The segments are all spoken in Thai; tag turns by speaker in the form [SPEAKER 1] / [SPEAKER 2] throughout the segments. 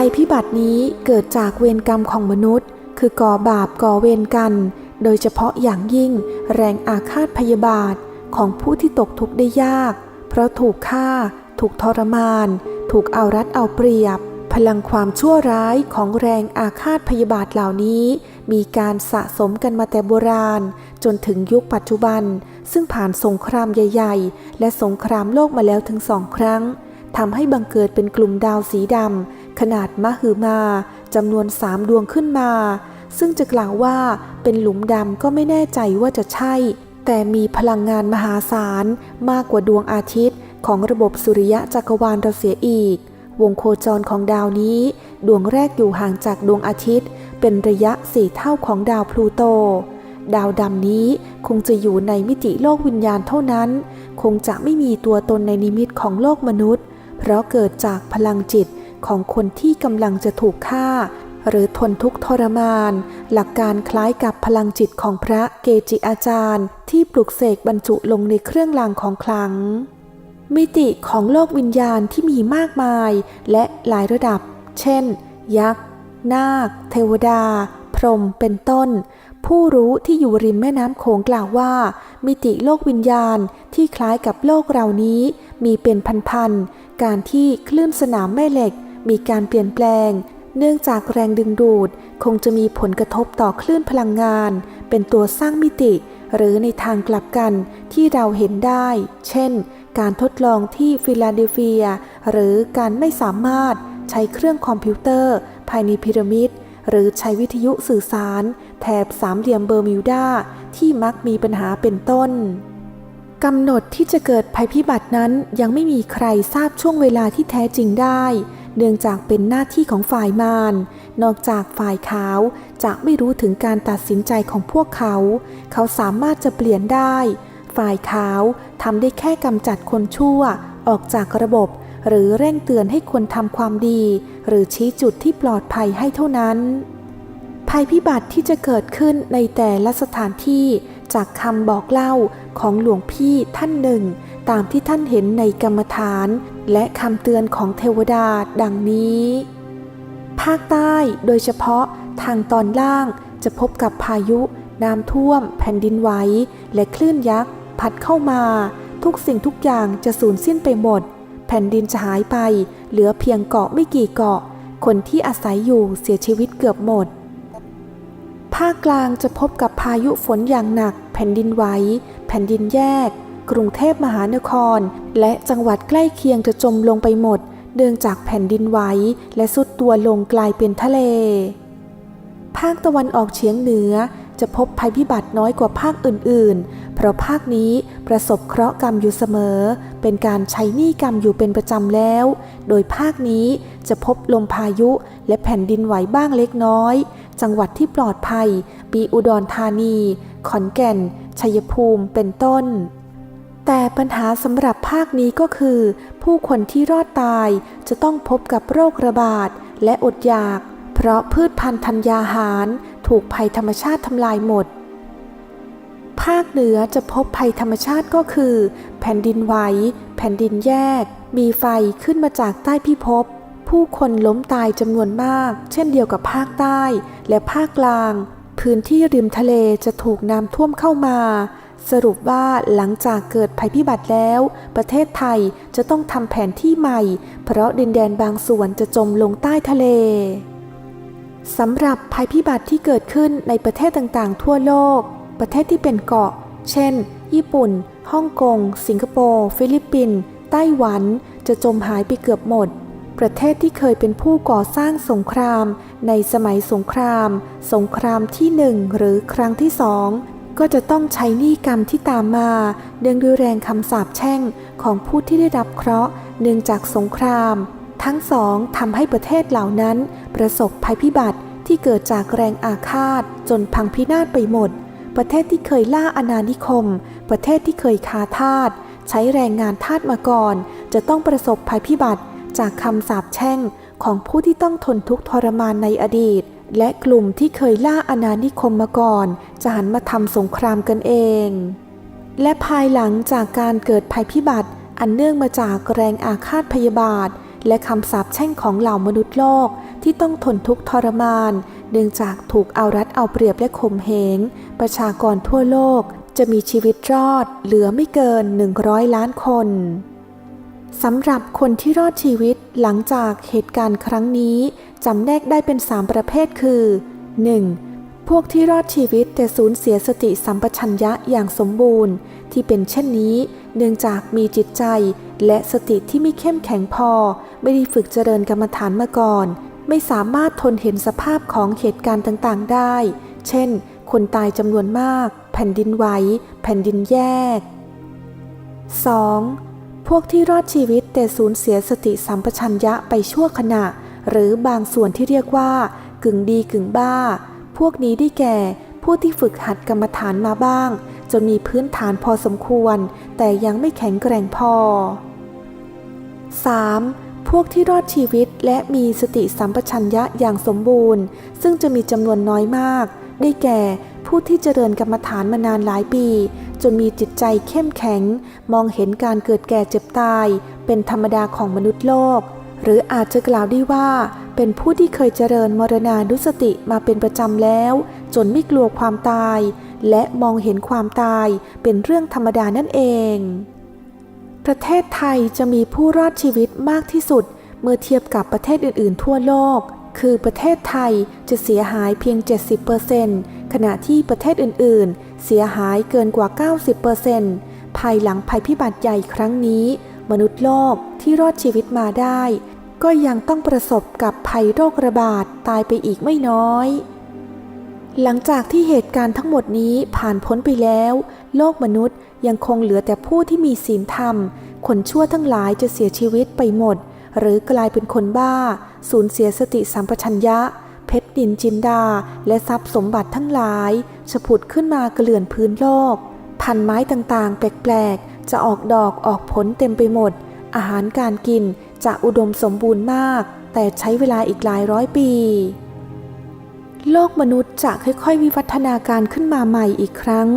[SPEAKER 1] ภัยพิบัตินี้เกิดจากเวรกรรมของมนุษย์ คือก่อบาปก่อเวรกัน โดยเฉพาะอย่างยิ่งแรงอาฆาตพยาบาทของผู้ที่ตกทุกข์ได้ยาก เพราะถูกฆ่า ถูกทรมาน ถูกเอารัดเอาเปรียบ พลังความชั่วร้ายของแรงอาฆาตพยาบาทเหล่านี้ มีการสะสมกันมาแต่โบราณ จนถึงยุคปัจจุบัน ซึ่งผ่านสงครามใหญ่ ๆ และสงครามโลกมาแล้วถึงสองครั้งทำให้บังเกิดเป็นกลุ่มดาวสีดำ ขนาดมหึมาจำนวนสามดวงขึ้นมา ซึ่งจะกล่าวว่าเป็นหลุมดำก็ไม่แน่ใจว่าจะใช่ แต่มีพลังงานมหาศาลมากกว่าดวงอาทิตย์ ของระบบสุริยะจักรวาลเราเสียอีก วงโคจรของดาวนี้ ดวงแรกอยู่ห่างจากดวงอาทิตย์ เป็นระยะสี่เท่าของดาวพลูโต ดาวดำนี้คงจะอยู่ในมิติโลกวิญญาณเท่านั้น คงจะไม่มีตัวตนในนิมิตของโลกมนุษย์ เพราะเกิดจากพลังจิต ของคนที่กำลังจะถูกฆ่า หรือทนทุกข์ทรมาน หลักการคล้ายกับพลังจิตของพระเกจิอาจารย์ ที่ปลุกเสกบรรจุลงในเครื่องรางของขลัง มิติของโลกวิญญาณที่มีมากมาย และหลายระดับ เช่น ยักษ์ นาค เทวดา พรหมเป็นต้นผู้รู้ที่อยู่ริมแม่น้ำโขงกล่าวว่า มิติโลกวิญญาณที่คล้ายกับโลกเรานี้ มีเป็นพันๆ การที่คลื่นสนามแม่เหล็ก มีการเปลี่ยนแปลง เนื่องจากแรงดึงดูดคงจะมีผลกระทบต่อคลื่นพลังงาน เป็นตัวสร้างมิติ หรือในทางกลับกันที่เราเห็นได้ เช่น การทดลองที่ฟิลาเดลเฟีย หรือการไม่สามารถใช้เครื่องคอมพิวเตอร์ ภายในพีระมิด หรือใช้วิทยุสื่อสาร แถบสามเหลี่ยมเบอร์มิวดาที่มักมีปัญหาเป็นต้นกำหนดที่จะเกิดภัยพิบัตินั้นยังไม่มีใครทราบช่วงเวลาที่แท้จริงได้ เนื่องจากเป็นหน้าที่ของฝ่ายมาร นอกจากฝ่ายขาวจะไม่รู้ถึงการตัดสินใจของพวกเขา เขาสามารถจะเปลี่ยนได้ ฝ่ายขาวทำได้แค่กำจัดคนชั่ว ออกจากระบบ หรือเร่งเตือนให้คนทำความดี หรือชี้จุดที่ปลอดภัยให้เท่านั้น ภัยพิบัติที่จะเกิดขึ้นในแต่ละสถานที่จากคำบอกเล่าของหลวงพี่ท่านหนึ่ง ตามที่ท่านเห็นในกรรมฐาน และคำเตือนของเทวดาดังนี้ ภาคใต้โดยเฉพาะทางตอนล่างจะพบกับพายุน้ำท่วม แผ่นดินไหว และคลื่นยักษ์ พัดเข้ามา ทุกสิ่งทุกอย่างจะสูญสิ้นไปหมด แผ่นดินจะหายไป เหลือเพียงเกาะไม่กี่เกาะ คนที่อาศัยอยู่เสียชีวิตเกือบหมด ภาคกลางจะพบกับพายุฝนอย่างหนัก แผ่นดินไหว แผ่นดินแยก กรุงเทพมหานคร และจังหวัดใกล้เคียงจะจมลงไปหมด เนื่องจากแผ่นดินไหวและสุดตัวลงกลายเป็นทะเล ภาคตะวันออกเฉียงเหนือจะพบภัยพิบัติน้อยกว่าภาคอื่น ๆ เพราะภาคนี้ประสบเคราะห์กรรมอยู่เสมอ เป็นการใช้หนี้กรรมอยู่เป็นประจำแล้ว โดยภาคนี้จะพบลมพายุและแผ่นดินไหวบ้างเล็กน้อย จังหวัดที่ปลอดภัย ปีอุดรธานี ขอนแก่น ชัยภูมิ เป็นต้น แต่ปัญหาสำหรับภาคนี้ก็คือ ผู้คนที่รอดตายจะต้องพบกับโรคระบาดและอดอยาก เพราะพืชพันธุ์ธัญญาหาร ถูกภัยธรรมชาติทำลายหมด ภาคเหนือจะพบภัยธรรมชาติก็คือ แผ่นดินไหว แผ่นดินแยก มีไฟขึ้นมาจากใต้พิภพผู้คนล้มตายจำนวนมาก เช่นเดียวกับภาคใต้และภาคกลาง พื้นที่ริมทะเลจะถูกน้ำท่วมเข้ามา สรุปว่าหลังจากเกิดภัยพิบัติแล้ว ประเทศไทยจะต้องทำแผนที่ใหม่ เพราะดินแดนบางส่วนจะจมลงใต้ทะเลสำหรับภัยพิบัติที่เกิดขึ้นในประเทศต่างๆ ทั่วโลก ประเทศที่เป็นเกาะ เช่น ญี่ปุ่น ฮ่องกง สิงคโปร์ ฟิลิปปินส์ ไต้หวัน จะจมหายไปเกือบหมด ประเทศที่เคยเป็นผู้ก่อสร้างสงคราม ในสมัยสงคราม สงครามที่หนึ่งหรือครั้งที่สอง ก็จะต้องใช้หนี้กรรมที่ตามมาเนื่องด้วยแรงคำสาปแช่งของผู้ที่ได้รับเคราะห์เนื่องจากสงคราม ทั้งสองทำให้ประเทศเหล่านั้น ประสบภัยพิบัติที่เกิดจากแรงอาฆาต จนพังพินาศไปหมด ประเทศที่เคยล่าอาณานิคม ประเทศที่เคยคาทาสใช้แรงงานทาสมาก่อน จะต้องประสบภัยพิบัติจากคำสาปแช่งของผู้ที่ต้องทนทุกข์ทรมานในอดีต และกลุ่มที่เคยล่าอาณานิคมมาก่อน จะหันมาทำสงครามกันเอง และภายหลังจากการเกิดภัยพิบัติ อันเนื่องมาจากแรงอาฆาตพยาบาท และคำสาปแช่งของเหล่ามนุษย์โลกที่ต้องทนทุกข์ทรมาน เนื่องจากถูกเอารัดเอาเปรียบและข่มเหง ประชากรทั่วโลกจะมีชีวิตรอดเหลือไม่เกิน 100 ล้านคน สำหรับคนที่รอดชีวิตหลังจากเหตุการณ์ครั้งนี้จำแนกได้เป็น 3 ประเภทคือ 1. พวกที่รอดชีวิตแต่สูญเสียสติสัมปชัญญะอย่างสมบูรณ์ ที่เป็นเช่นนี้ เนื่องจากมีจิตใจ และสติที่ไม่เข้มแข็งพอ ไม่ได้ฝึกเจริญกรรมฐานมาก่อน ไม่สามารถทนเห็นสภาพของเหตุการณ์ต่างๆ ได้ เช่น คนตายจำนวนมาก แผ่นดินไหว แผ่นดินแยก 2. พวกที่รอดชีวิตแต่สูญเสียสติสัมปชัญญะไปชั่วขณะ หรือบางส่วนที่เรียกว่า กึ่งดีกึ่งบ้า พวกนี้ได้แก่ ผู้ที่ฝึกหัดกรรมฐานมาบ้าง จนมีพื้นฐานพอสมควร แต่ยังไม่แข็งแกร่งพอ 3. พวกที่รอดชีวิตและมีสติสัมปชัญญะอย่างสมบูรณ์ ซึ่งจะมีจำนวนน้อยมาก ได้แก่ผู้ที่เจริญกรรมฐานมานานหลายปี จนมีจิตใจเข้มแข็ง มองเห็นการเกิดแก่เจ็บตาย เป็นธรรมดาของมนุษย์โลก หรืออาจจะกล่าวได้ว่า เป็นผู้ที่เคยเจริญมรณานุสติมาเป็นประจำแล้ว จนไม่กลัวความตาย และมองเห็นความตายเป็นเรื่องธรรมดานั่นเอง ประเทศไทยจะมีผู้รอดชีวิตมากที่สุด เมื่อเทียบกับประเทศอื่น ๆ ทั่วโลกคือประเทศไทยจะเสียหายเพียง 70%ขณะที่ประเทศอื่นๆ เสียหายเกินกว่า 90%ภายหลังภัยพิบัติใหญ่ครั้งนี้ มนุษย์โลกที่รอดชีวิตมาได้ ก็ยังต้องประสบกับภัยโรคระบาดตายไปอีกไม่น้อย หลังจากที่เหตุการณ์ทั้งหมดนี้ผ่านพ้นไปแล้ว โลกมนุษย์ยังคงเหลือแต่ผู้ที่มีศีลธรรม คนชั่วทั้งหลายจะเสียชีวิตไปหมด หรือกลายเป็นคนบ้า สูญเสียสติสัมปชัญญะ ดินจินดาและทรัพย์สมบัติทั้งหลายฉผุดขึ้นมาเกลื่อนพื้นโลก พันไม้ต่างๆ แปลกๆ จะออกดอกออกผลเต็มไปหมด อาหารการกินจะอุดมสมบูรณ์มาก แต่ใช้เวลาอีกหลายร้อยปี โลกมนุษย์จะค่อยๆ วิวัฒนาการขึ้นมาใหม่อีกครั้ง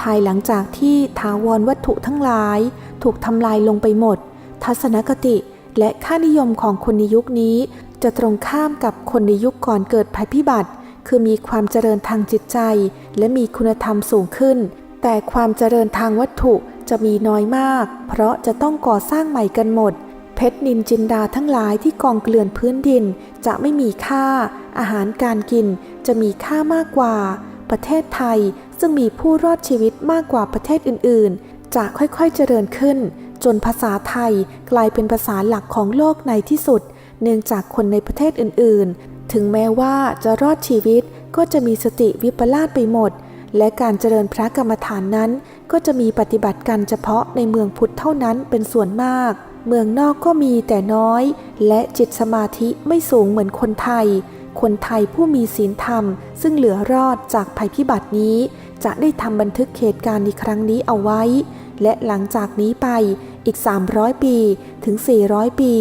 [SPEAKER 1] ภายหลังจากที่ถาวรวัตถุทั้งหลาย ถูกทำลายลงไปหมด ทัศนคติและค่านิยมของคนในยุคนี้ จะตรงข้ามกับคนในยุคก่อนเกิดภัยพิบัติ คือมีความเจริญทางจิตใจ และมีคุณธรรมสูงขึ้น แต่ความเจริญทางวัตถุจะมีน้อยมาก เพราะจะต้องก่อสร้างใหม่กันหมด เพชรนินจินดาทั้งหลายที่กองเกลื่อนพื้นดิน จะไม่มีค่า อาหารการกินจะมีค่ามากกว่า ประเทศไทยซึ่งมีผู้รอดชีวิตมากกว่าประเทศอื่น ๆ จะค่อยๆเจริญขึ้น จนภาษาไทยกลายเป็นภาษาหลักของโลกในที่สุด เนื่องจากคนในประเทศอื่นๆ ถึงแม้ว่าจะรอดชีวิตก็จะมีสติวิปลาสไปหมด และการเจริญพระกรรมฐานนั้น ก็จะมีปฏิบัติกันเฉพาะในเมืองพุทธเท่านั้นเป็นส่วนมาก เมืองนอกก็มีแต่น้อย และจิตสมาธิไม่สูงเหมือนคนไทย คนไทยผู้มีศีลธรรม ซึ่งเหลือรอดจากภัยพิบัตินี้ จะได้ทำบันทึกเหตุการณ์ในครั้งนี้เอาไว้ และหลังจากนี้ไปอีก 300 ปีถึง 400 ปี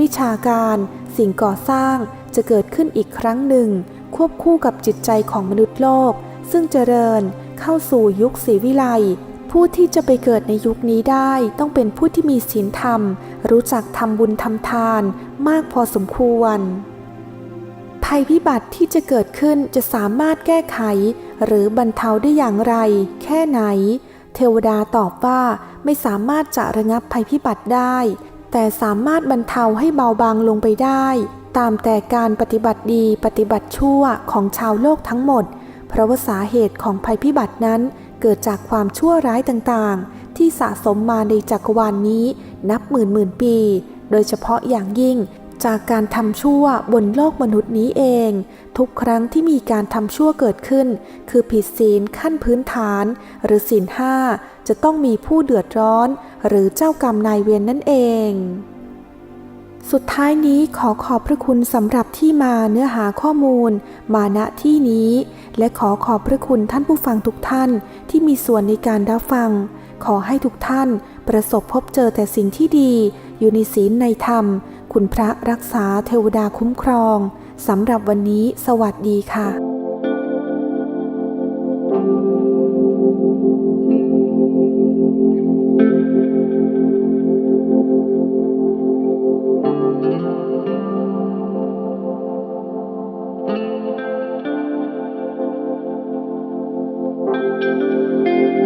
[SPEAKER 1] วิชาการสิ่งก่อสร้างจะเกิดขึ้นอีกครั้งหนึ่ง ควบคู่กับจิตใจของมนุษย์โลก ซึ่งเจริญเข้าสู่ยุคศรีวิไลผู้ที่จะไปเกิดในยุคนี้ได้ต้องเป็นผู้ที่มีศีลธรรม รู้จักทำบุญทำทานมากพอสมควร ภัยพิบัติที่จะเกิดขึ้นจะสามารถแก้ไข หรือบรรเทาได้อย่างไร แค่ไหน เทวดาตอบว่าไม่สามารถจะระงับภัยพิบัติได้ แต่สามารถบรรเทาให้เบาบางลงไปได้ ตามแต่การปฏิบัติดีปฏิบัติชั่วของชาวโลกทั้งหมด เพราะว่าสาเหตุของภัยพิบัตินั้น เกิดจากความชั่วร้ายต่างๆ ที่สะสมมาในจักรวาลนนี้ นับหมื่นหมื่นปี โดยเฉพาะอย่างยิ่ง จากการทำชั่วบนโลกมนุษย์นี้เอง ทุกครั้งที่มีการทำชั่วเกิดขึ้น คือผิดศีลขั้นพื้นฐาน หรือศีลห้าจะต้องมีผู้เดือดร้อน หรือเจ้ากรรมนายเวรนนั่นเอง สุดท้ายนี้ขอขอบพระคุณสำหรับที่มาเนื้อหาข้อมูล มาณที่นี้ และขอขอบพระคุณท่านผู้ฟังทุกท่านที่มีส่วนในการรับฟัง ขอให้ทุกท่านประสบพบเจอแต่สิ่งที่ดี อยู่ในศีลในธรรม คุณพระรักษาเทวดาคุ้มครองสำหรับวันนี้สวัสดีค่ะ